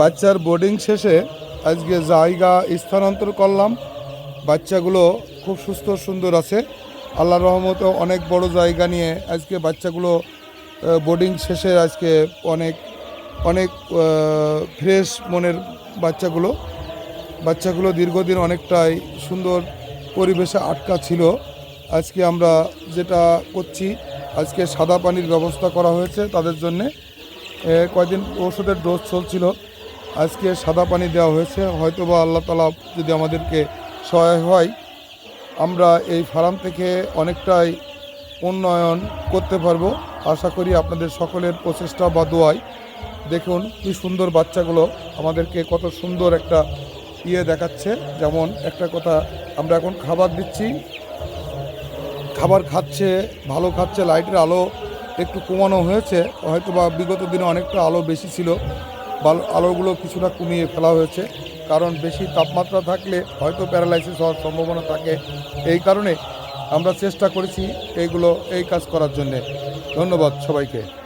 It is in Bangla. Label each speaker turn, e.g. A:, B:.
A: বাচ্চার বোর্ডিং শেষে আজকে জায়গা স্থানান্তর করলাম। বাচ্চাগুলো খুব সুস্থ সুন্দর আছে। আল্লাহ রহমতে অনেক বড় জায়গা নিয়ে আজকে বাচ্চাগুলো বোর্ডিং শেষে আজকে অনেক অনেক ফ্রেশ মনের বাচ্চাগুলো। বাচ্চাগুলো দীর্ঘদিন অনেকটাই সুন্দর পরিবেশে আটকা ছিল। আজকে আমরা যেটা করছি আজকে সাদা পানির ব্যবস্থা করা হয়েছে তাদের জন্যে। এ, কয়দিন ওষুধের ডোজ চলছিল। আজকে সাদা পানি দেওয়া হয়েছে। হয়তো বা আল্লাহ তালা যদি আমাদেরকে সহায় হয়, আমরা এই ফার্ম থেকে অনেকটাই উন্নয়ন করতে পারব। আশা করি আপনাদের সকলের প্রচেষ্টা বা দোয়ায় দেখুন কি সুন্দর বাচ্চাগুলো আমাদেরকে কত সুন্দর একটা ইয়ে দেখাচ্ছে। যেমন একটা কথা, আমরা এখন খাবার দিচ্ছি, খাবার খাচ্ছে, ভালো খাচ্ছে, লাইটের আলো একটু কমানো হয়েছে। হয়তো বা বিগত দিনে অনেকটা আলো বেশি ছিল। আলোগুলো কিছুটা কমিয়ে ফেলা হয়েছে। কারণ বেশি তাপমাত্রা থাকলে হয়তো প্যারালাইসিস হওয়ার সম্ভাবনা থাকে। এই কারণে আমরা চেষ্টা করেছি এইগুলো, এই কাজ করার জন্যে। ধন্যবাদ সবাইকে।